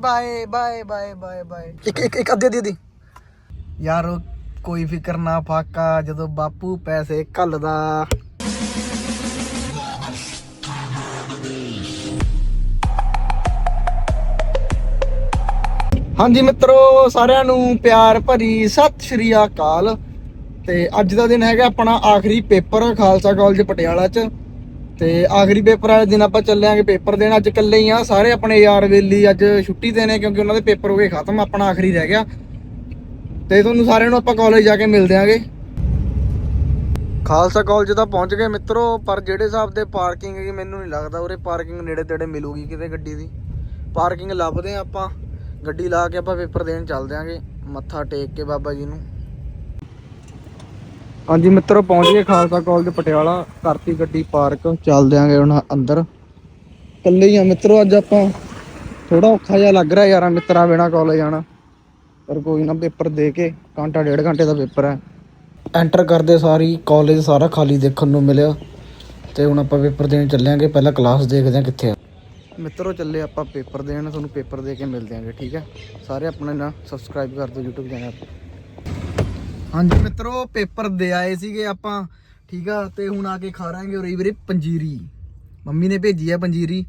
Bye bye bye bye bye ਇੱਕ ਇੱਕ ਇੱਕ ਅੱਧੀ ਅੱਧੀ ਅੱਧੀ। ਯਾਰ ਕੋਈ ਫਿਕਰ ਨਾ ਫਾਕਾ ਜਦੋਂ ਬਾਪੂ ਪੈਸੇ ਘੱਲਦਾ। ਹਾਂਜੀ ਮਿੱਤਰੋ ਸਾਰਿਆਂ ਨੂੰ ਪਿਆਰ ਭਰੀ ਸਤਿ ਸ਼੍ਰੀ ਅਕਾਲ। ਤੇ ਅੱਜ ਦਾ ਦਿਨ ਹੈਗਾ ਆਪਣਾ ਆਖਰੀ ਪੇਪਰ ਖਾਲਸਾ ਕਾਲਜ ਪਟਿਆਲਾ ਚ। ਤੇ ਆਖਰੀ ਪੇਪਰ ਵਾਲੇ ਦਿਨ ਆਪਾਂ ਚੱਲਿਆਂਗੇ ਪੇਪਰ ਦੇਣ। ਅੱਜ ਇਕੱਲੇ ਹੀ ਆ, ਸਾਰੇ ਆਪਣੇ ਯਾਰ ਵੇਲੀ ਅੱਜ ਛੁੱਟੀ ਤੇ ਨੇ ਕਿਉਂਕਿ ਉਹਨਾਂ ਦੇ ਪੇਪਰ ਹੋ ਗਏ ਖਤਮ, ਆਪਣਾ ਆਖਰੀ ਰਹਿ ਗਿਆ। ਤੇ ਤੁਹਾਨੂੰ ਸਾਰਿਆਂ ਨੂੰ ਆਪਾਂ ਕਾਲਜ ਜਾ ਕੇ ਮਿਲਦੇ ਆਂਗੇ। ਖਾਲਸਾ ਕਾਲਜ ਤਾਂ ਪਹੁੰਚ ਗਏ ਮਿੱਤਰੋ, ਪਰ ਜਿਹੜੇ ਹਿਸਾਬ ਦੇ ਪਾਰਕਿੰਗ ਹੈਗੀ, ਮੈਨੂੰ ਨਹੀਂ ਲੱਗਦਾ ਉਰੇ ਪਾਰਕਿੰਗ ਨੇੜੇ ਤੇੜੇ ਮਿਲੂਗੀ ਕਿਤੇ ਗੱਡੀ ਦੀ। ਪਾਰਕਿੰਗ ਲੱਭਦੇ ਆ ਆਪਾਂ, ਗੱਡੀ ਲਾ ਕੇ ਆਪਾਂ ਪੇਪਰ ਦੇਣ ਚੱਲਦੇ ਆਂਗੇ, ਮੱਥਾ ਟੇਕ ਕੇ ਬਾਬਾ ਜੀ ਨੂੰ। ਹਾਂਜੀ ਮਿੱਤਰੋ, ਪਹੁੰਚ ਗਏ ਖਾਲਸਾ ਕਾਲਜ ਪਟਿਆਲਾ ਕਰਤੀ ਗੱਡੀ ਪਾਰਕ, ਚੱਲਦੇ ਆਂਗੇ ਹੁਣ ਅੰਦਰ। ਇਕੱਲੇ ਹੀ ਆ ਮਿੱਤਰੋ, ਅੱਜ ਆਪਾਂ ਥੋੜਾ ਔਖਾ ਜਿਹਾ ਲੱਗ ਰਿਹਾ ਯਾਰਾਂ ਮਿੱਤਰਾਂ ਬਿਨਾ ਕਾਲਜ ਜਾਣਾ। ਪਰ ਕੋਈ ਨਾ, ਪੇਪਰ ਦੇ ਕੇ, ਘੰਟਾ, ਡੇਢ ਘੰਟੇ ਦਾ ਪੇਪਰ ਹੈ। ਐਂਟਰ ਕਰਦੇ ਸਾਰੀ ਕਾਲਜ ਸਾਰਾ ਖਾਲੀ ਦੇਖਣ ਨੂੰ ਮਿਲਿਆ। ਤੇ ਹੁਣ ਆਪਾਂ ਪੇਪਰ ਦੇਣ ਚੱਲਿਆਂਗੇ ਪਹਿਲਾਂ ਕਲਾਸ ਦੇਖਦੇ ਹਾਂ ਕਿੱਥੇ ਆ। ਮਿੱਤਰੋ, ਚੱਲੇ ਆਪਾਂ ਪੇਪਰ ਦੇਣ, ਤੁਹਾਨੂੰ ਪੇਪਰ ਦੇ ਕੇ ਮਿਲਦੇ ਆਂਗੇ, ਠੀਕ ਹੈ? ਸਾਰੇ ਆਪਣੇ ਨਾਲ ਸਬਸਕ੍ਰਾਈਬ ਕਰ ਦਿਓ YouTube ਚੈਨਲ ਹਾਂਜੀ ਮਿੱਤਰੋ, ਪੇਪਰ ਦੇ ਆਏ ਸੀਗੇ ਆਪਾਂ, ਠੀਕ ਆ, ਤੇ ਹੁਣ ਆ ਕੇ ਖਾ ਰਾਂਗੇ ਉਰੇ ਵੀਰੇ ਪੰਜੀਰੀ। ਮੰਮੀ ਨੇ ਭੇਜੀ ਆ ਪੰਜੀਰੀ,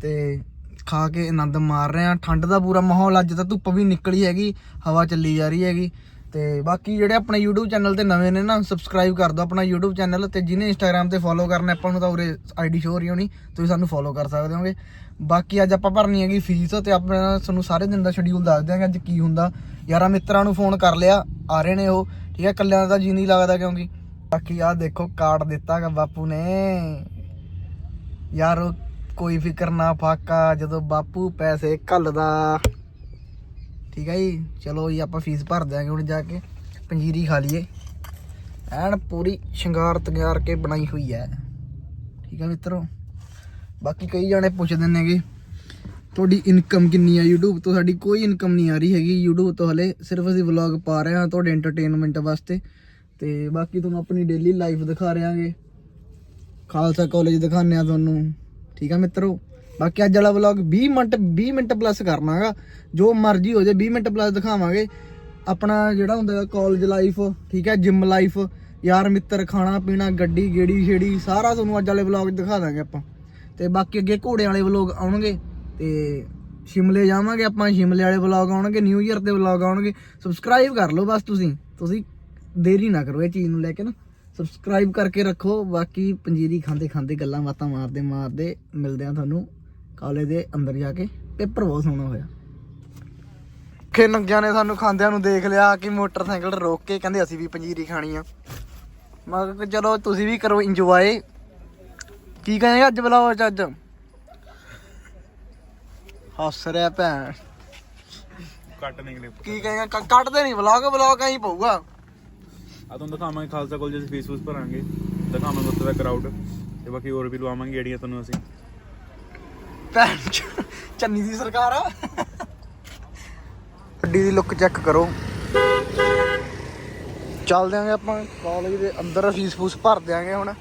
ਤੇ ਖਾ ਕੇ ਆਨੰਦ ਮਾਰ ਰਹੇ ਆ। ਠੰਡ ਦਾ ਪੂਰਾ ਮਾਹੌਲ, ਅੱਜ ਤਾਂ ਧੁੱਪ ਵੀ ਨਿਕਲੀ ਹੈਗੀ, ਹਵਾ ਚੱਲੀ ਜਾ ਰਹੀ ਹੈਗੀ। ਤੇ ਬਾਕੀ ਜਿਹੜੇ ਆਪਣੇ YouTube ਚੈਨਲ ਤੇ ਨਵੇਂ ਨੇ ਨਾ ਸਬਸਕ੍ਰਾਈਬ ਕਰ ਦਿਓ ਆਪਣਾ YouTube ਚੈਨਲ, ਤੇ ਜਿਹਨੇ Instagram ਤੇ ਫੋਲੋ ਕਰਨਾ, ਆਪਾਂ ਨੂੰ ਤਾਂ ਉਰੇ ਆਈਡੀ ਸ਼ੋ ਹੋ ਰਹੀ ਹੋਣੀ, ਤੁਸੀਂ ਸਾਨੂੰ ਫੋਲੋ ਕਰ ਸਕਦੇ ਹੋਗੇ। ਬਾਕੀ ਅੱਜ ਆਪਾਂ ਭਰਨੀ ਹੈਗੀ ਫੀਸ ਤੇ ਆਪਾਂ ਤੁਹਾਨੂੰ ਸਾਰੇ ਦਿਨ ਦਾ ਸ਼ਡਿਊਲ ਦੱਸ ਦਿਆਂਗੇ ਅੱਜ ਕੀ ਹੁੰਦਾ। ਯਾਰਾਂ ਮਿੱਤਰਾਂ ਨੂੰ ਫੋਨ ਕਰ ਲਿਆ, ਆ ਰਹੇ ਨੇ ਉਹ। ਠੀਕ ਹੈ ਕੱਲਿਆਂ ਦਾ ਜੀ ਨਹੀਂ ਲੱਗਦਾ ਕਿਉਂਕਿ। ਬਾਕੀ ਆਹ ਦੇਖੋ ਕਾਰਡ ਦਿੱਤਾਗਾ ਬਾਪੂ ਨੇ। ਯਾਰ, ਉਹ ਕੋਈ ਫਿਕਰ ਨਾ, ਫਾਕਾ, ਜਦੋਂ ਬਾਪੂ ਪੈਸੇ ਘੱਲਦਾ। ਠੀਕ ਹੈ ਜੀ, ਚਲੋ ਜੀ, ਆਪਾਂ ਫੀਸ ਭਰ ਦਿਆਂਗੇ ਹੁਣ ਜਾ ਕੇ। ਪੰਜੀਰੀ ਖਾ ਲਈਏ। ਐਨ ਪੂਰੀ ਸ਼ਿੰਗਾਰ ਤਿਆਰ ਕੇ ਬਣਾਈ ਹੋਈ ਹੈ। ਠੀਕ ਹੈ ਮਿੱਤਰੋ, ਬਾਕੀ ਕਈ ਜਾਣੇ ਪੁੱਛਦੇ ਨੇਗੇ। ਤੁਹਾਡੀ ਇਨਕਮ ਕਿੰਨੀ ਆ? YouTube ਤੋਂ ਸਾਡੀ ਕੋਈ ਇਨਕਮ ਨਹੀਂ ਆ ਰਹੀ ਹੈਗੀ। YouTube ਤੋਂ ਹਲੇ ਸਿਰਫ ਅਸੀਂ ਵਲੌਗ ਪਾ ਰਹੇ ਹਾਂ ਤੁਹਾਡੇ ਐਂਟਰਟੇਨਮੈਂਟ ਵਾਸਤੇ। ਤੇ ਬਾਕੀ ਤੁਹਾਨੂੰ ਆਪਣੀ ਡੇਲੀ ਲਾਈਫ ਦਿਖਾ ਰਹੇ ਖਾਲਸਾ ਕਾਲਜ ਦਿਖਾਉਂਦੇ ਆ ਤੁਹਾਨੂੰ। ਠੀਕ ਆ ਮਿੱਤਰੋ? ਬਾਕੀ ਅੱਜ ਵਾਲਾ ਵਲੌਗ 20 ਮਿੰਟ 20 ਮਿੰਟ ਪਲੱਸ ਕਰਨਾਗਾ। ਜੋ ਮਰਜ਼ੀ ਹੋ ਜਾਏ 20 ਮਿੰਟ ਪਲੱਸ ਦਿਖਾਵਾਂਗੇ। ਆਪਣਾ ਜਿਹੜਾ ਹੁੰਦਾ ਕਾਲਜ ਲਾਈਫ ਠੀਕ ਹੈ ਜਿਮ ਲਾਈਫ ਯਾਰ ਮਿੱਤਰ, ਖਾਣਾ ਪੀਣਾ, ਗੱਡੀ ਗੇੜੀ ਛੇੜੀ ਸਾਰਾ ਤੁਹਾਨੂੰ ਅੱਜ ਵਾਲੇ ਵਲੌਗ ਦਿਖਾ ਦਾਂਗੇ ਆਪਾਂ। ਤੇ ਬਾਕੀ ਅੱਗੇ ਘੋੜੇ ਵਾਲੇ ਵਲੌਗ ਆਉਣਗੇ। ਤੇ ਸ਼ਿਮਲੇ ਜਾਵਾਂਗੇ, ਆਪਾਂ ਸ਼ਿਮਲੇ ਵਾਲੇ ਵਲੌਗ ਆਉਣਗੇ ਨਿਊ ਇਅਰ ਦੇ ਵਲੌਗ ਆਉਣਗੇ। ਸਬਸਕ੍ਰਾਈਬ ਕਰ ਲਓ ਬਸ ਤੁਸੀਂ। ਤੁਸੀਂ ਦੇਰੀ ਨਾ ਕਰੋ ਇਹ ਚੀਜ਼ ਨੂੰ ਲੈ ਕੇ ਨਾ। ਸਬਸਕ੍ਰਾਈਬ ਕਰਕੇ ਰੱਖੋ। ਬਾਕੀ ਪੰਜੀਰੀ ਖਾਂਦੇ ਖਾਂਦੇ ਗੱਲਾਂ ਬਾਤਾਂ ਮਾਰਦੇ ਮਾਰਦੇ ਮਿਲਦੇ ਆ ਤੁਹਾਨੂੰ ਕਾਲਜ ਦੇ ਅੰਦਰ ਜਾ ਕੇ। ਪੇਪਰ ਬਹੁਤ ਸੋਹਣਾ ਹੋਇਆ। ਖੇ ਨੰਗਿਆਂ ਨੇ ਸਾਨੂੰ ਖਾਂਦਿਆਂ ਨੂੰ ਦੇਖ ਲਿਆ ਕਿ ਮੋਟਰਸਾਈਕਲ ਰੋਕ ਕੇ ਕਹਿੰਦੇ ਅਸੀਂ ਵੀ ਪੰਜੀਰੀ ਖਾਣੀ ਆ। ਮੈਂ ਕਿਹਾ ਚਲੋ ਤੁਸੀਂ ਵੀ ਕਰੋ ਇੰਜੋਏ ਕੀ ਕਹਿੰਦੇ ਅੱਜ ਬੁਲਾਓ ਅੱਜ ਅੱਜ? ਹੱਸ ਰਿਹਾ ਭੈਣ। ਕੱਟ ਨਹੀਂ ਕਲਿੱਪ ਕੀ ਕਹੇਗਾ? ਕ- ਕੱਟਦੇ ਨਹੀਂ ਵਲੌਗ ਵਲੌਗ ਐਂ ਪਊਗਾ। ਆ ਤੁਹਾਨੂੰ ਦਿਖਾਵਾਂਗੇ ਖਾਲਸਾ ਕਾਲਜ ਦੀ ਫੀਸ ਫੂਸ ਭਰਾਂਗੇ। ਦਿਖਾਵਾਂਗੇ ਉੱਥੇ ਦਾ ਕਰਾਊਡ ਤੇ ਬਾਕੀ ਹੋਰ ਵੀ ਲਵਾਵਾਂਗੇ ਜਿਹੜੀਆਂ ਤੁਹਾਨੂੰ ਅਸੀਂ। ਭੈਣ ਚ- ਚੰਨੀ ਦੀ ਸਰਕਾਰ ਆ। ਗੱਡੀ ਦੀ ਲੁੱਕ ਚੈੱਕ ਕਰੋ। ਚੱਲ ਦਿਆਂਗੇ ਆਪਾਂ ਕਾਲਜ ਦੇ ਅੰਦਰ ਫੀਸ ਫੂਸ ਭਰ ਦਿਆਂਗੇ ਹੁਣ।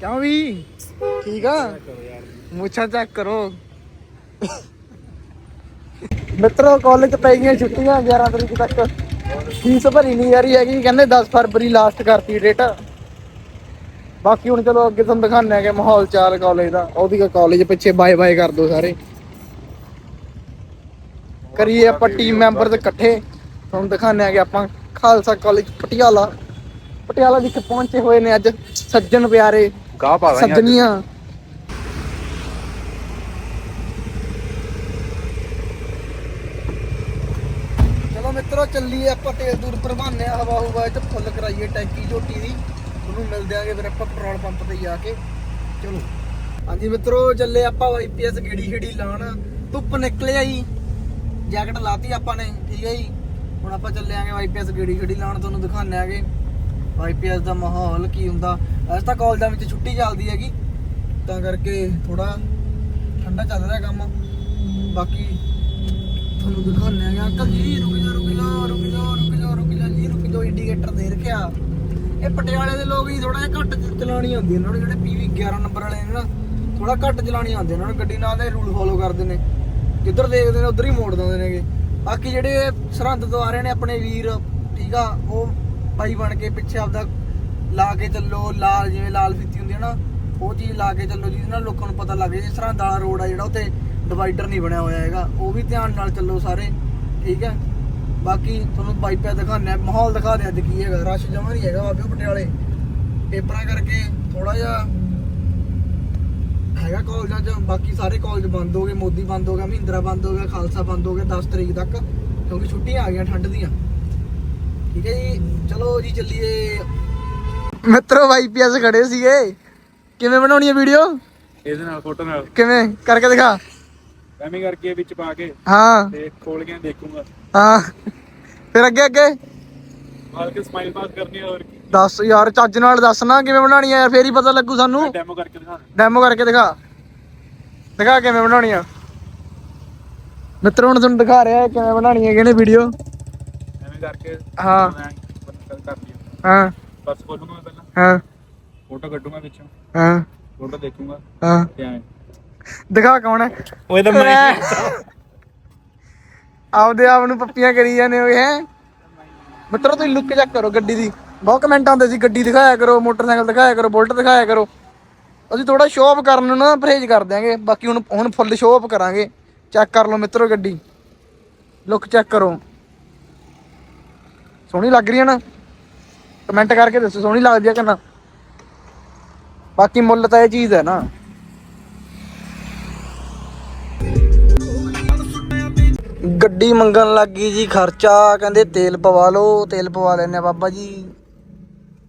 ਕਿਉਂ ਵੀ? ਠੀਕ ਆ? ਮੁੱਛਾਂ ਚੈੱਕ ਕਰੋ। ਮਿੱਤਰੋ ਕਾਲਜ ਪੈ ਗਈਆਂ ਛੁੱਟੀਆਂ 11 ਤਰੀਕ ਤੱਕ। ਫੀਸ ਭਰੀ ਨਹੀਂ ਰਹੀ ਹੈਗੀ ਕਹਿੰਦੇ 10 ਫਰਵਰੀ ਲਾਸਟ ਕਰਤੀ ਡੇਟ ਬਾਕੀ ਹੁਣ ਚਲੋ ਅੱਗੇ ਤੁਹਾਨੂੰ ਦਿਖਾਉਂਦੇ ਆਂਗੇ ਮਾਹੌਲ ਚਾਲ ਕਾਲਜ ਦਾ। ਉਹਦੀ ਕਾਲਜ ਪਿੱਛੇ ਬਾਏ ਬਾਏ ਕਰ ਦੋ ਸਾਰੇ। ਕਰੀਏ ਆਪਾਂ ਟੀਮ ਮੈਂਬਰ ਇਕੱਠੇ। ਤੁਹਾਨੂੰ ਦਿਖਾਉਂਦੇ ਆਂਗੇ ਆਪਾਂ ਖਾਲਸਾ ਕਾਲਜ ਪਟਿਆਲਾ। ਪਟਿਆਲਾ ਵਿਖੇ ਪਹੁੰਚੇ ਹੋਏ ਨੇ ਅੱਜ ਸੱਜਣ ਪਿਆਰੇ। ਗਾਹ ਪਾ ਸੱਜਣੀਆਂ ਚਲੋ ਮਿੱਤਰੋ ਚੱਲੀਏ ਆਪਾਂ, ਤੇਲ ਦੂਰ ਭਰਵਾਨੇ ਆ ਹਵਾ ਹੁਵਾ ਚ ਫੁੱਲ ਕਰਾਈਏ ਟੈਂਕੀ ਝੋਟੀ ਦੀ। ਉਹਨੂੰ ਮਿਲਦੇ ਆਂਗੇ ਫਿਰ ਆਪਾਂ ਪੈਟਰੋਲ ਪੰਪ ਤੇ ਜਾ ਕੇ। ਚਲੋ। ਹਾਂਜੀ ਮਿੱਤਰੋ, ਚੱਲੇ ਆਪਾਂ ਵਾਈਪੀਐਸ ਗੇੜੀ ਖੇੜੀ ਲਾਣ ਧੁੱਪ ਨਿਕਲਿਆ ਜੀ। ਜੈਕਟ ਲਾਤੀ ਆਪਾਂ ਨੇ, ਠੀਕ ਹੈ ਜੀ। ਹੁਣ ਆਪਾਂ ਚੱਲੇ ਆਂਗੇ ਵਾਈਪੀਐਸ ਗੇੜੀ ਖੇੜੀ ਲਾਣ ਤੁਹਾਨੂੰ ਦਿਖਾਣੇ ਆਂਗੇ। ਵਾਈਪੀਐਸ ਦਾ ਮਾਹੌਲ ਕੀ ਹੁੰਦਾ। ਅੱਜ ਤਾਂ ਕਾਲਜਾਂ ਵਿੱਚ ਛੁੱਟੀ ਚੱਲਦੀ ਹੈਗੀ। ਤਾਂ ਕਰਕੇ ਥੋੜਾ ਠੰਡਾ ਚੱਲ ਰਿਹਾ ਕੰਮ। ਬਾਕੀ ਤੁਹਾਨੂੰ ਦਿਖਾਉਂਦੇ ਆ ਅੰਕਲ ਜੀ ਰੁਕ ਜਾ ਰੁਕ ਜਾ ਰੁਕ ਜਾ ਰੁਕ ਜਾ ਰੁਕ ਜਾ। ਜੀ ਰੁਕ ਜਾ ਇੰਡੀਕੇਟਰ ਦੇ ਰੱਖਿਆ। ਇਹ ਪਟਿਆਲੇ ਦੇ ਲੋਕ ਹੀ ਥੋੜਾ ਜਿਹਾ ਘੱਟ ਚਲਾਣੀ ਆਉਂਦੀ ਇਹਨਾਂ ਨੂੰ ਜਿਹੜੇ ਪੀਵੀ 11 ਨੰਬਰ ਵਾਲੇ ਨੇ ਨਾ ਥੋੜਾ ਘੱਟ ਚਲਾਣੀ ਆਉਂਦੀ ਇਹਨਾਂ ਨੂੰ ਗੱਡੀ ਨਾਲ ਦੇ ਰੂਲ ਫੋਲੋ ਕਰਦੇ ਨੇ। ਜਿੱਧਰ ਦੇਖਦੇ ਨੇ, ਉਧਰ ਹੀ ਮੋੜ ਦਿੰਦੇ ਨੇਗੇ। ਬਾਕੀ ਜਿਹੜੇ ਸਰਹੰਦ ਤੋਂ ਆ ਰਹੇ ਨੇ ਆਪਣੇ ਵੀਰ, ਠੀਕ ਆ, ਉਹ ਬਾਈ ਬਣ ਕੇ ਪਿੱਛੇ ਆਪਦਾ ਲਾ ਕੇ ਚੱਲੋ, ਲਾਲ, ਜਿਵੇਂ ਲਾਲ ਫੀਤੀ ਹੁੰਦੀ ਹੈ ਨਾ, ਉਹ ਚੀਜ਼ ਲਾ ਕੇ ਚੱਲੋ, ਜਿਹਦੇ ਨਾਲ ਲੋਕਾਂ ਨੂੰ ਪਤਾ ਲੱਗ ਜੇ ਸਰਹੰਦ ਵਾਲਾ ਰੋਡ ਆ ਜਿਹੜਾ ਉੱਤੇ ਡਿਵਾਈਡਰ ਨਹੀਂ ਬਣਿਆ ਹੋਇਆ ਹੈਗਾ। ਉਹ ਵੀ ਧਿਆਨ ਨਾਲ ਚੱਲੋ ਸਾਰੇ ਠੀਕ ਹੈ? ਬਾਕੀ ਤੁਹਾਨੂੰ ਬਾਈਪੈ ਦਿਖਾਉਂਦੇ ਆ ਮਾਹੌਲ ਦਿਖਾ ਦੇ ਅੱਜ ਕੀ ਹੈਗਾ। ਰਸ਼ ਜਮਾ ਨਹੀਂ ਹੈਗਾ ਬਾਬੇ ਪਟਿਆਲੇ। ਪੇਪਰਾਂ ਕਰਕੇ ਥੋੜਾ ਜਿਹਾ ਹੈਗਾ ਕਾਲਜਾਂ 'ਚ ਬਾਕੀ ਸਾਰੇ ਕਾਲਜ ਬੰਦ ਹੋ ਗਏ। ਮੋਦੀ ਬੰਦ ਹੋ ਗਿਆ ਮਹਿੰਦਰਾ ਬੰਦ ਹੋ ਗਿਆ ਖਾਲਸਾ ਬੰਦ ਹੋ ਗਿਆ 10 ਤਰੀਕ ਤੱਕ। ਕਿਉਂਕਿ ਛੁੱਟੀਆਂ ਆ ਗਈਆਂ ਠੰਡ ਦੀਆਂ। ਠੀਕ ਹੈ ਜੀ? ਚਲੋ ਜੀ ਚੱਲੀਏ। ਮਿੱਤਰੋ ਵਾਈਪੀਐਸ ਖੜੇ ਸੀਗੇ। ਕਿਵੇਂ ਬਣਾਉਣੀ ਹੈ ਵੀਡੀਓ ਇਹਦੇ ਨਾਲ ਫੋਟੋ ਨਾਲ। ਕਿਵੇਂ? ਕਰਕੇ ਦਿਖਾ। ਐਵੇਂ ਕਰਕੇ ਵਿੱਚ ਪਾ ਕੇ ਹਾਂ। ਤੇ ਖੋਲ ਕੇ ਦੇਖੂੰਗਾ। ਹਾਂ। ਫਿਰ ਅੱਗੇ ਅੱਗੇ। ਮਾਰ ਕੇ ਸਮਾਈਲ ਪਾਸ ਕਰਨੀ ਹੋਰ ਕੀ। ਦੱਸ ਯਾਰ ਚੱਜ ਨਾਲ ਦੱਸ ਨਾ ਕਿਵੇਂ ਬਣਾਉਣੀ ਹੈ ਫੇਰ ਹੀ ਪਤਾ ਲੱਗੂ ਸਾਨੂੰ। ਡੈਮੋ ਕਰਕੇ ਦਿਖਾ ਡੈਮੋ ਕਰਕੇ ਦਿਖਾ। ਦਿਖਾ ਕਿਵੇਂ ਬਣਾਉਣੀ ਆ। ਮਿੱਤਰ ਹੁਣ ਤੁਹਾਨੂੰ ਦਿਖਾ ਰਿਹਾ ਹੈ ਕਿਵੇਂ ਬਣਾਉਣੀ ਹੈ ਕਿਹਨੇ ਵੀਡੀਓ ਐਵੇਂ ਕਰਕੇ ਹਾਂ। ਕਰ ਲਿਆ ਹਾਂ। ਬਸ ਖੋਲੂੰਗਾ ਪਹਿਲਾਂ। ਹਾਂ। ਫੋਟੋ ਕੱਢੂੰਗਾ ਵਿੱਚੋਂ। ਹਾਂ। ਫੋਟੋ ਦੇਖੂੰਗਾ। ਹਾਂ। ਤੇ ਐਵੇਂ ਦਿਖਾ ਕੌਣ ਹੈ? ਉਹ ਤਾਂ ਆਪਦੇ ਆਪ ਨੂੰ ਪੱਪੀਆਂ ਕਰੀ ਜਾਂਦੇ ਹੋਏ ਹੈ? ਮਿੱਤਰੋ ਤੁਸੀਂ ਲੁੱਕ ਚੈੱਕ ਕਰੋ ਗੱਡੀ ਦੀ। ਬਹੁਤ ਕਮੈਂਟ ਆਉਂਦੇ ਸੀ ਗੱਡੀ ਦਿਖਾਇਆ ਕਰੋ ਮੋਟਰਸਾਈਕਲ ਦਿਖਾਇਆ ਕਰੋ ਬੁਲਟ ਦਿਖਾਇਆ ਕਰੋ। ਅਸੀਂ ਥੋੜਾ ਸ਼ੋਅ ਕਰਨ ਨੂੰ ਨਾ ਪਰਹੇਜ਼ ਕਰ ਦਿਆਂਗੇ। ਬਾਕੀ ਹੁਣ ਹੁਣ ਫੁੱਲ ਸ਼ੋਅ ਕਰਾਂਗੇ। ਚੈੱਕ ਕਰ ਲਓ ਮਿੱਤਰੋ ਗੱਡੀ। ਲੁੱਕ ਚੈੱਕ ਕਰੋ। ਸੋਹਣੀ ਲੱਗ ਰਹੀ ਹੈ ਨਾ? ਕਮੈਂਟ ਕਰਕੇ ਦੱਸੋ ਸੋਹਣੀ ਲੱਗਦੀ ਹੈ ਕਿ ਨਾ? ਬਾਕੀ ਮੁੱਲ ਤਾਂ ਇਹ ਚੀਜ਼ ਹੈ ਨਾ। ਗੱਡੀ ਮੰਗਣ ਲੱਗੀ ਜੀ ਖਰਚਾ ਕਹਿੰਦੇ ਤੇਲ ਪਵਾ ਲਓ ਤੇਲ ਪਵਾ ਲੈਨੇ ਆ ਬਾਬਾ ਜੀ।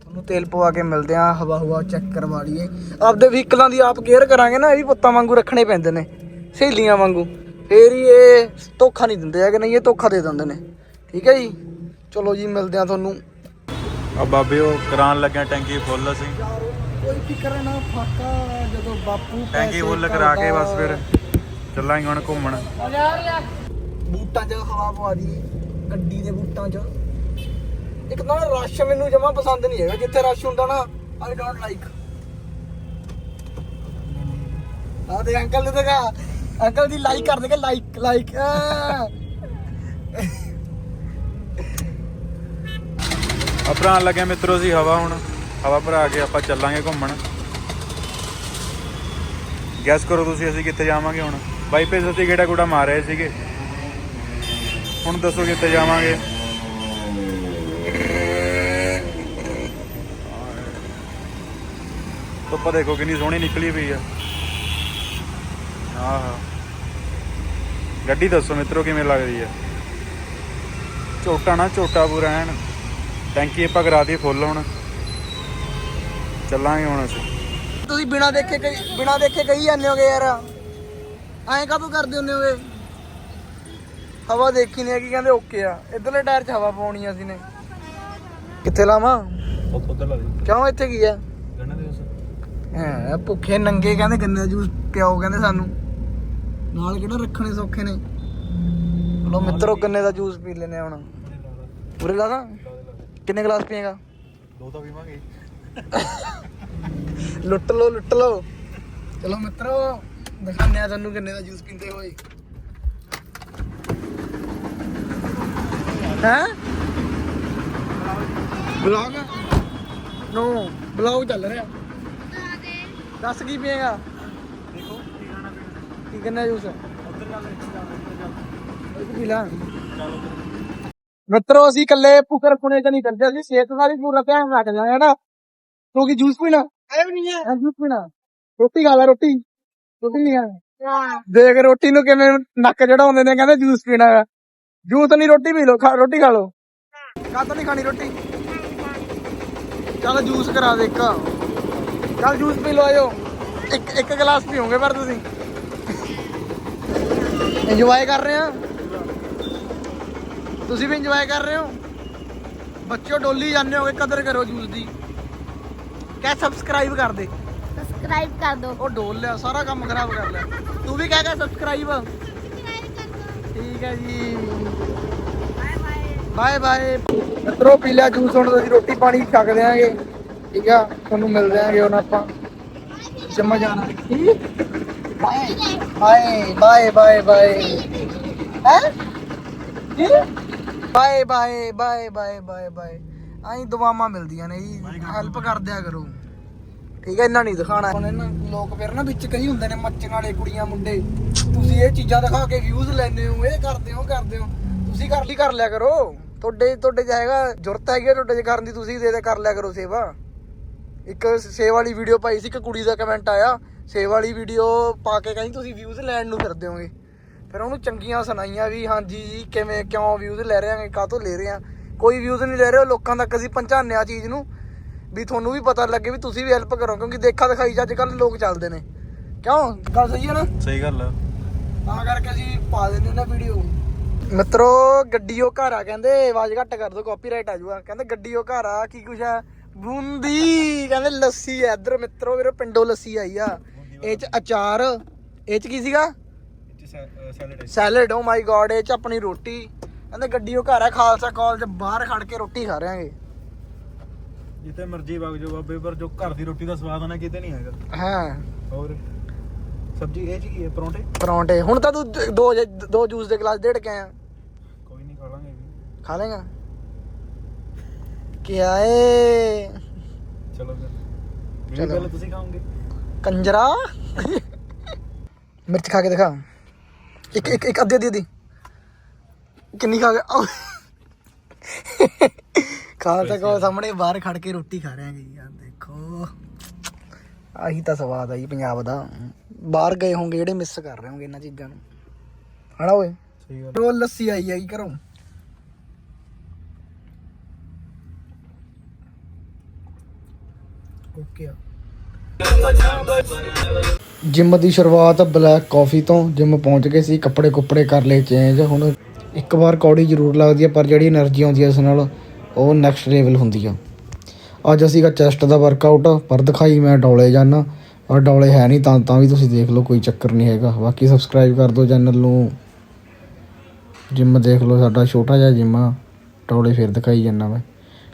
ਤੁਹਾਨੂੰ ਤੇਲ ਪਵਾ ਕੇ ਮਿਲਦੇ ਆ ਹਵਾ ਹਵਾ ਚੈੱਕ ਕਰਵਾ ਲਈਏ। ਆਪਦੇ ਵਹੀਕਲਾਂ ਦੀ ਆਪ ਕੇਅਰ ਕਰਾਂਗੇ ਨਾ ਇਹ ਵੀ ਪੁੱਤਾਂ ਵਾਂਗੂ ਰੱਖਣੇ ਪੈਂਦੇ ਨੇ ਸਹੇਲੀਆਂ ਵਾਂਗੂ। ਫੇਰ ਹੀ ਇਹ ਧੋਖਾ ਨਹੀਂ ਦਿੰਦੇ ਹੈਗੇ ਨਹੀਂ ਇਹ ਧੋਖਾ ਦੇ ਦਿੰਦੇ ਨੇ। ਠੀਕ ਹੈ ਜੀ? ਚਲੋ ਜੀ ਮਿਲਦੇ ਆ ਤੁਹਾਨੂੰ। ਆ ਬਾਬੇ ਉਹ ਕਰਾਉਣ ਲੱਗਿਆ ਟੈਂਕੀ ਫੁੱਲ ਅਸੀਂ ਕੋਈ ਫਿਕਰ ਨਾ ਫਾਕਾ ਜਦੋਂ ਬਾਪੂ ਟੈਂਕੀ ਫੁੱਲ ਕਰਾ ਕੇ ਬਸ ਫਿਰ ਚੱਲਾਂਗੇ ਹੁਣ ਘੁੰਮਣ। ਬੂਟਾਂ 'ਚ ਹਵਾ ਪਵਾ ਦੀ, ਗੱਡੀ ਦੇ ਬੂਟਾਂ 'ਚ। ਇੱਕ ਤਾਂ ਰਸ਼ ਮੈਨੂੰ ਜਮਾ ਪਸੰਦ ਨਹੀਂ ਹੈਗਾ, ਜਿੱਥੇ ਰਸ਼ ਹੁੰਦਾ ਨਾ ਆਈ ਡੋਨਟ ਲਾਈਕ ਆ ਦੇ ਅੰਕਲ ਨੇ ਦੇਖਾ, ਅੰਕਲ ਦੀ ਲਾਈਕ ਕਰ ਦੇਗੇ ਲਾਈਕ ਲਾਈਕ ਆ ਲੱਗਿਆ ਮਿੱਤਰੋ ਸੀ ਹਵਾ ਹੁਣ, ਹਵਾ ਭਰਾ ਕੇ ਆਪਾਂ ਚੱਲਾਂਗੇ ਘੁੰਮਣ। ਗੈਸ ਕਰੋ ਤੁਸੀਂ ਅਸੀਂ ਕਿੱਥੇ ਜਾਵਾਂਗੇ ਹੁਣ। ਬਾਈਪੇਸ ਅਸੀਂ ਗੇੜਾ ਗੂੜਾ ਮਾਰ ਰਹੇ ਸੀਗੇ। ਹੁਣ ਦੱਸੋ ਕਿੱਥੇ ਜਾਵਾਂਗੇ? ਧੁੱਪ ਦੇਖੋ ਕਿੰਨੀ ਸੋਹਣੀ ਨਿਕਲੀ ਪਈ ਆ। ਆਹ। ਗੱਡੀ ਦੱਸੋ ਮਿੱਤਰੋ ਕਿਵੇਂ ਲੱਗਦੀ ਆ? ਝੋਟਾ ਨਾ, ਝੋਟਾ ਪੂਰਾ ਐਨ। ਟੈਂਕੀ ਆਪਾਂ ਕਰਾ ਦਈਏ ਫੁੱਲ ਹੁਣ। ਚੱਲਾਂਗੇ ਹੁਣ ਅਸੀਂ। ਤੁਸੀਂ ਬਿਨਾ ਦੇਖੇ ਕਹੀ ਬਿਨਾ ਦੇਖੇ ਕਹੀ ਜਾਂਦੇ ਹੋਗੇ ਯਾਰ। ਐਂ ਕਾਹਤੋਂ ਕਰਦੇ ਹੁੰਦੇ ਹੋਗੇ? ਹਵਾ ਦੇਖੀ ਨਹੀਂ ਹੈਗੀ ਕਹਿੰਦੇ ਓਕੇ ਆ। ਇਧਰਲੇ ਟਾਇਰ 'ਚ ਹਵਾ ਪਾਉਣੀ ਆ ਅਸੀਂ ਨੇ। ਕਿੱਥੇ ਲਾਵਾਂ? ਉਹ ਉੱਧਰ ਲਾ ਦੇ। ਕਿਉਂ ਇੱਥੇ ਕੀ ਆ? ਗੰਨਾ ਦੇ ਉਸ। ਹੈ ਭੁੱਖੇ ਨੰਗੇ ਕਹਿੰਦੇ ਗੰਨੇ ਦਾ ਜੂਸ ਪਿਆਓ ਕਹਿੰਦੇ ਸਾਨੂੰ। ਨਾਲ ਕਿਹੜਾ ਰੱਖਣੇ ਸੌਖੇ ਨੇ? ਚਲੋ ਮਿੱਤਰੋ ਗੰਨੇ ਦਾ ਜੂਸ ਪੀ ਲੈਨੇ ਹੁਣ। ਪੂਰੇ ਲਾ ਦਾਂ ਕਿੰਨੇ ਗਲਾਸ ਪੀਏਗਾ? ਦੋ ਤਾਂ ਪੀਵਾਂਗੇ। ਲੁੱਟ ਲਓ ਲੁੱਟ ਲਓ। ਚਲੋ ਮਿੱਤਰੋ ਦਿਖਾਉਂਦੇ ਆ ਤੁਹਾਨੂੰ ਗੰਨੇ ਦਾ ਜੂਸ ਪੀਂਦੇ ਹੋਏ। ਹੈ? ਬਲੌਗ ਨੋ ਬਲੌਗ ਚੱਲ ਰਿਹਾ। ਦੱਸ ਕੀ ਪੀਏਗਾ? ਦੇਖੋ ਕੀ ਖਾਣਾ ਪੀਣਾ। ਕੀ ਗੰਨੇ ਦਾ ਜੂਸ? ਉੱਧਰ ਚੱਲ ਇੱਥੇ ਚੱਲ ਇੱਧਰ ਚੱਲ ਉਹ ਪੀ ਲਾ। ਚੱਲ ਉੱਧਰ ਮਿੱਤਰੋ ਅਸੀਂ ਇਕੱਲੇ ਭੁੱਖਰ ਖੁਣੇ ਚ ਨਹੀਂ ਕਰਦੇ ਅਸੀਂ ਸਿਹਤ ਵੀ ਪੂਰਾ ਧਿਆਨ ਰੱਖਦੇ ਹਾਂ ਨਾ ਕਿਉਂਕਿ ਜੂਸ ਪੀਣਾ। ਐ ਵੀ ਨਹੀਂ ਹੈ। ਜੂਸ ਪੀਣਾ। ਰੋਟੀ ਖਾ ਲੈ ਰੋਟੀ। ਰੋਟੀ ਨਹੀਂ ਖਾਣੀ। ਦੇਖ ਰੋਟੀ ਨੂੰ ਕਿਵੇਂ ਨੱਕ ਚੜਾਉਂਦੇ ਨੇ ਕਹਿੰਦੇ ਜੂਸ ਪੀਣਾ ਹੈ। ਜੂਸ ਨਹੀਂ ਰੋਟੀ ਪੀ ਲਓ ਖਾ ਰੋਟੀ ਖਾ ਲਓ। ਕਾਹਤੋਂ ਨਹੀਂ ਖਾਣੀ ਰੋਟੀ? ਚਲ ਜੂਸ ਕਰਾ ਦੇ ਇੱਕ। ਚਲ ਜੂਸ ਪੀ ਲਓ ਆਇਓ। ਇੱਕ ਇੱਕ ਗਲਾਸ ਪੀਓਗੇ ਪਰ ਤੁਸੀਂ। ਇੰਜੋਏ ਕਰ ਰਹੇ ਆ? ਤੁਸੀਂ ਵੀ ਇੰਜੋਏ ਕਰ ਰਹੇ ਹੋ? ਬੱਚਿਓ ਡੋਲੀ ਜਾਂਦੇ ਹੋਗੇ ਕਦਰ ਕਰੋ ਜੂਸ ਦੀ। ਕਹਿ ਸਬਸਕ੍ਰਾਈਬ ਕਰ ਦੇ। ਸਬਸਕ੍ਰਾਈਬ ਕਰ ਦਿਓ ਉਹ ਡੋਲ ਲਿਆ ਸਾਰਾ ਕੰਮ ਖਰਾਬ ਕਰ ਲਿਆ। ਤੂੰ ਵੀ ਕਹਿ ਕੇ ਸਬਸਕ੍ਰਾਈਬ ਠੀਕ ਹੈ ਜੀ। ਬਾਏ ਬਾਏ ਮਿੱਤਰੋ ਪੀ ਲਿਆ ਜੂਸ ਹੁਣ ਅਸੀਂ ਰੋਟੀ ਪਾਣੀ ਛਕ ਦਿਆਂਗੇ। ਠੀਕ ਆ ਤੁਹਾਨੂੰ ਮਿਲ ਦਿਆਂਗੇ ਹੁਣ ਆਪਾਂ। ਜੰਮਾ ਜਾਣਾ। ਕੀ ਬਾਏ ਬਾਏ ਬਾਏ ਬਾਏ ਹੈ? Bye bye bye bye bye bye ਆਈ ਦੁਆਵਾਂ ਮਿਲਦੀਆਂ ਨੇ ਜੀ। ਹੈਲਪ ਕਰ ਦਿਆ ਕਰੋ। ਠੀਕ ਹੈ ਇਹਨਾਂ ਨਹੀਂ ਦਿਖਾਣਾ ਹੁਣ ਇਹਨਾਂ ਲੋਕ ਫਿਰ ਨਾ ਵਿੱਚ ਕਈ ਹੁੰਦੇ ਨੇ ਮੱਚਣ ਵਾਲੇ ਕੁੜੀਆਂ, ਮੁੰਡੇ। ਤੁਸੀਂ ਇਹ ਚੀਜ਼ਾਂ ਦਿਖਾ ਕੇ ਵਿਊਜ਼ ਲੈਂਦੇ ਹੋ, ਇਹ ਕਰਦੇ ਹੋ ਕਰਦੇ ਹੋ। ਤੁਸੀਂ ਕਰ ਲਈ, ਕਰ ਲਿਆ ਕਰੋ। ਤੁਹਾਡੇ ਤੁਹਾਡੇ ਚ ਹੈਗਾ ਜ਼ਰੂਰਤ ਹੈਗੀ ਆ ਤੁਹਾਡੇ ਚ ਕਰਨ ਦੀ, ਤੁਸੀਂ ਦੇ ਦੇ, ਕਰ ਲਿਆ ਕਰੋ ਸੇਵਾ। ਇੱਕ ਸੇਵਾ ਵਾਲੀ ਵੀਡੀਓ ਪਾਈ ਸੀ, ਇੱਕ ਕੁੜੀ ਦਾ ਕਮੈਂਟ ਆਇਆ। ਸੇਵਾ ਵਾਲੀ ਵੀਡੀਓ ਪਾ ਕੇ ਕਹਿੰਦੀ, ਤੁਸੀਂ ਵਿਊਜ਼ ਲੈਣ ਨੂੰ ਫਿਰਦੇ ਹੋਗੇ। ਫਿਰ ਉਹਨੂੰ ਚੰਗੀਆਂ ਸੁਣਾਈਆਂ ਵੀ, ਹਾਂਜੀ ਜੀ, ਕਿਵੇਂ, ਕਿਉਂ ਵਿਊਜ਼ ਲੈ ਰਹੇ ਆਂਗੇ, ਕਾਹਤੋਂ ਲੈ ਰਹੇ ਆ? ਕੋਈ ਵਿਊਜ਼ ਨਹੀਂ ਲੈ ਰਹੇ, ਉਹ ਲੋਕਾਂ ਤੱਕ ਅਸੀਂ ਪਹੁੰਚਾਉਂਦੇ ਆ ਚੀਜ਼ ਨੂੰ। ਵੀ ਤੁਹਾਨੂੰ ਵੀ ਪਤਾ ਲੱਗੇ ਵੀ ਤੁਸੀਂ ਵੀ ਹੈਲਪ ਕਰੋ ਕਿਉਂਕਿ ਦੇਖਾ ਦਿਖਾਈ ਚ ਅੱਜ ਕੱਲ ਲੋਕ ਚੱਲਦੇ ਨੇ। ਕਿਉਂ? ਗੱਲ ਸਹੀ ਹੈ ਨਾ? ਸਹੀ ਗੱਲ ਆ। ਤਾਂ ਕਰਕੇ ਅਸੀਂ ਪਾ ਦਿੰਦੇ ਨਾ ਵੀਡੀਓ ਮਿੱਤਰੋ ਗੱਡੀ ਉਹ ਘਰ ਆ ਕਹਿੰਦੇ ਆਵਾਜ਼ ਘੱਟ ਕਰ ਦੋ ਕਾਪੀਰਾਈਟ ਆ ਜਾਊਗਾ ਕਹਿੰਦੇ ਗੱਡੀ ਉਹ ਘਰ ਆ ਕੀ ਕੁਛ ਆ? ਬੂੰਦੀ। ਕਹਿੰਦੇ ਲੱਸੀ ਆ। ਇੱਧਰ ਮਿੱਤਰੋ ਮੇਰੇ ਪਿੰਡੋਂ ਲੱਸੀ ਆਈ ਆ। ਇਹ ਚ ਅਚਾਰ ਇਹ ਚ ਕੀ ਸੀਗਾ? Salad salad oh my god ਇਹ ਚ ਆਪਣੀ ਰੋਟੀ। ਕਹਿੰਦੇ ਗੱਡੀ ਉਹ ਘਰ ਆ ਖਾਲਸਾ ਕਾਲਜ ਬਾਹਰ ਖੜ ਕੇ ਰੋਟੀ ਖਾ ਰਹੇ ਜਿੱਥੇ ਮਰਜ਼ੀ ਵਗ ਜਾਓ ਬਾਬੇ ਪਰ ਜੋ ਘਰ ਦੀ ਰੋਟੀ ਦਾ ਸਵਾਦ ਆ ਨਾ ਕਿਤੇ ਨਹੀਂ ਹੈਗਾ। ਹਾਂ। ਹੋਰ? ਸਬਜੀ ਇਹ ਚ ਕੀ ਹੈ ਪਰੌਂਠੇ? ਪਰੌਂਠੇ। ਹੁਣ ਤਾਂ ਤੂੰ ਦ- ਦੋ ਜ- ਦੋ ਜੂਸ ਦੇ ਗਲਾਸ ਡੇਢ ਕੇ ਆਇਆ। ਕੋਈ ਨਹੀਂ ਖਾ ਲਾਂਗੇ ਵੀ। ਖਾ ਲੇਗਾ? ਕੀ ਆਏ ਚਲੋ ਫਿਰ। ਮੇਰੀ ਚਲੋ। ਪਹਿਲਾਂ ਤੁਸੀਂ ਖਾਓਗੇ। ਕੰਜਰਾ? ਮਿਰਚ ਖਾ ਕੇ ਦਿਖਾ। ਇੱਕ ਇੱਕ ਇੱਕ ਅੱਧੀ ਅੱਧੀ ਅੱਧੀ। ਕਿੰਨੀ ਖਾ ਗਿਆ ਖਾਲਸਾ ਕੋ ਸਾਹਮਣੇ ਬਾਹਰ ਖੜ ਕੇ ਰੋਟੀ ਖਾ ਰਹੇ ਹੈਗੇ ਜੀ ਯਾਰ ਦੇਖੋ। ਆਹੀ ਤਾਂ ਸਵਾਦ ਆ ਜੀ ਪੰਜਾਬ ਦਾ। ਬਾਹਰ ਗਏ ਹੋਗੇ ਜਿਹੜੇ ਮਿਸ ਕਰ ਰਹੇ ਹੋਗੇ ਇਹਨਾਂ ਚੀਜ਼ਾਂ ਨੂੰ। ਹਣਾ ਓਏ? ਰੋਲ ਲੱਸੀ ਆਈ ਹੈਗੀ ਘਰੋਂ। ਜਿਮ ਦੀ ਸ਼ੁਰੂਆਤ ਬਲੈਕ ਕਾਫੀ ਤੋਂ ਜਿਮ ਪਹੁੰਚ ਗਏ ਸੀ ਕੱਪੜੇ ਕੁੱਪੜੇ ਕਰ ਲਏ ਚੇਂਜ। ਹੁਣ ਇੱਕ ਵਾਰ ਕੌੜੀ ਜ਼ਰੂਰ ਲੱਗਦੀ ਹੈ ਪਰ ਜਿਹੜੀ એનર્ਜੀ ਆਉਂਦੀ ਹੈ ਇਸ ਨਾਲ ਉਹ ਨੈਕਸਟ ਲੈਵਲ ਹੁੰਦੀ ਆ। ਅੱਜ ਅਸੀਂ ਕਾ ਚੈਸਟ ਦਾ ਵਰਕਆਊਟ ਪਰ ਦਿਖਾਈ ਮੈਂ ਡੌਲੇ ਜਾਣਾ ਔਰ ਡੌਲੇ ਹੈ ਨਹੀਂ ਤਾਂ ਤਾਂ ਵੀ ਤੁਸੀਂ ਦੇਖ ਲਓ, ਕੋਈ ਚੱਕਰ ਨਹੀਂ ਹੈਗਾ। ਬਾਕੀ ਸਬਸਕ੍ਰਾਈਬ ਕਰ ਦਿਓ ਚੈਨਲ ਨੂੰ। ਜਿਮ ਦੇਖ ਲਓ, ਸਾਡਾ ਛੋਟਾ ਜਿਹਾ ਜਿਮ ਆ। ਡੌਲੇ ਫਿਰ ਦਿਖਾਈ ਜਾਂਦਾ ਮੈਂ।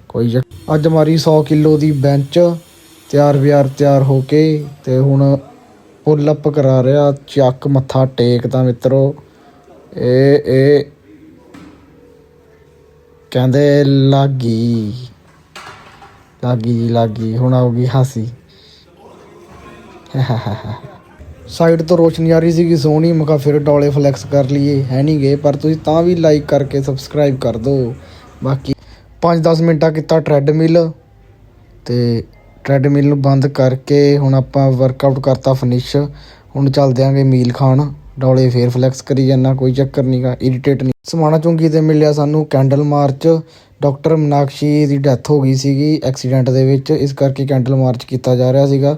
ਕੋਈ ਚੱਕ- ਅੱਜ ਮਾਰੀ 100 ਕਿਲੋ ਦੀ ਬੈਂਚ ਤਿਆਰ ਵਿਆਰ ਤਿਆਰ ਹੋ ਕੇ, ਤੇ ਹੁਣ ਪੁੱਲ ਅਪ ਕਰਾ ਰਿਹਾ, ਚੱਕ ਮੱਥਾ ਟੇਕਦਾ ਮਿੱਤਰੋ। ਇਹ ਇਹ ਕਹਿੰਦੇ ਲਾਗੀ ਲਾਗੀ ਜੀ ਲਾਗੀ, ਹੁਣ ਆਉਗੀ ਹਾਸੀ। ਸਾਈਡ ਤੋਂ ਰੋਸ਼ਨੀ ਆ ਰਹੀ ਸੀਗੀ ਸੋਹਣੀ, ਮੈਂ ਕਿਹਾ ਫਿਰ ਡੋਲੇ ਫਲੈਕਸ ਕਰ ਲਈਏ, ਹੈ ਨਹੀਂ ਗਏ ਪਰ ਤੁਸੀਂ ਤਾਂ ਵੀ ਲਾਈਕ ਕਰਕੇ ਸਬਸਕ੍ਰਾਈਬ ਕਰ ਦਿਓ ਬਾਕੀ 5-10 ਮਿੰਟਾਂ ਕੀਤਾ ਟ੍ਰੈਡਮਿਲ ਤੇ ਟ੍ਰੈਡਮਿਲ ਨੂੰ ਬੰਦ ਕਰਕੇ ਹੁਣ ਆਪਾਂ ਵਰਕਆਊਟ ਕਰਤਾ ਫਿਨਿਸ਼ ਹੁਣ ਚੱਲਦੇ ਆਂਗੇ ਮੀਲ ਖਾਣ। ਡੌਲੇ ਫੇਰ ਫਲੈਕਸ ਕਰੀ ਜਾਂਦਾ, ਕੋਈ ਚੱਕਰ ਨਹੀਂਗਾ ਇਰੀਟੇਟ ਨਹੀਂ ਸਮਾਣਾ ਚੁੰਗੀ ਤੇ ਮਿਲਿਆ ਸਾਨੂੰ ਕੈਂਡਲ ਮਾਰਚ ਡਾਕਟਰ ਮਨਾਕਸ਼ੀ ਦੀ ਡੈਥ ਹੋ ਗਈ ਸੀਗੀ ਐਕਸੀਡੈਂਟ ਦੇ ਵਿੱਚ, ਇਸ ਕਰਕੇ ਕੈਂਡਲ ਮਾਰਚ ਕੀਤਾ ਜਾ ਰਿਹਾ ਸੀਗਾ।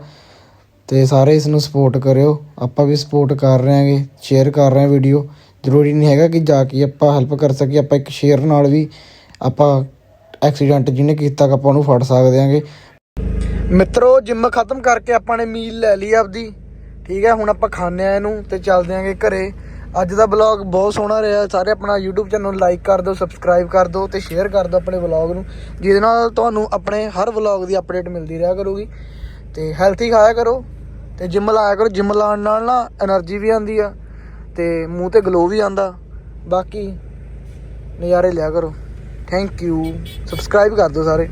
ਤੇ ਸਾਰੇ ਇਸ ਨੂੰ ਸਪੋਰਟ ਕਰਿਓ, ਆਪਾਂ ਵੀ ਸਪੋਰਟ ਕਰ ਰਹੇ ਹਾਂਗੇ ਸ਼ੇਅਰ ਕਰ ਰਹੇ ਹਾਂ ਵੀਡੀਓ ਜ਼ਰੂਰੀ ਨਹੀਂ ਹੈਗਾ ਕਿ ਜਾ ਕੇ ਆਪਾਂ ਹੈਲਪ ਕਰ ਸਕੀਏ, ਆਪਾਂ ਇੱਕ ਸ਼ੇਅਰ ਨਾਲ ਵੀ ਆਪਾਂ ਐਕਸੀਡੈਂਟ ਜਿਹਨੇ ਕੀਤਾ ਆਪਾਂ ਉਹਨੂੰ ਫੜ ਸਕਦੇ ਹਾਂਗੇ। ਮਿੱਤਰੋ ਜਿੰਮ ਖਤਮ ਕਰਕੇ ਆਪਾਂ ਨੇ ਮੀਲ ਲੈ ਲਈ ਆਪਦੀ। ਠੀਕ ਹੈ, ਹੁਣ ਆਪਾਂ ਖਾਣੇ ਆ ਇਹਨੂੰ ਤੇ ਚੱਲਦੇ ਆਂਗੇ ਘਰੇ। ਅੱਜ ਦਾ ਬਲੌਗ ਬਹੁਤ ਸੋਹਣਾ ਰਿਹਾ। ਸਾਰੇ ਆਪਣਾ YouTube ਚੈਨਲ ਨੂੰ ਲਾਈਕ ਕਰ ਦਿਓ ਸਬਸਕ੍ਰਾਈਬ ਕਰ ਦਿਓ ਤੇ ਸ਼ੇਅਰ ਕਰ ਦਿਓ ਆਪਣੇ ਬਲੌਗ ਨੂੰ। ਜਿਹਦੇ ਨਾਲ ਤੁਹਾਨੂੰ ਆਪਣੇ ਹਰ ਬਲੌਗ ਦੀ ਅਪਡੇਟ ਮਿਲਦੀ ਰਿਹਾ ਕਰੂਗੀ। ਤੇ ਹੈਲਥੀ ਖਾਇਆ ਕਰੋ ਤੇ ਜਿਮ ਲਾਇਆ ਕਰੋ। ਜਿਮ ਲਾਉਣ ਨਾਲ ਨਾ એનર્ਜੀ ਵੀ ਆਉਂਦੀ ਆ ਤੇ ਮੂੰਹ ਤੇ ਗਲੋ ਵੀ ਆਉਂਦਾ। ਬਾਕੀ ਨਜ਼ਾਰੇ ਲਿਆ ਕਰੋ। ਥੈਂਕ ਯੂ ਸਬਸਕ੍ਰਾਈਬ ਕਰ ਦਿਓ ਸਾਰੇ।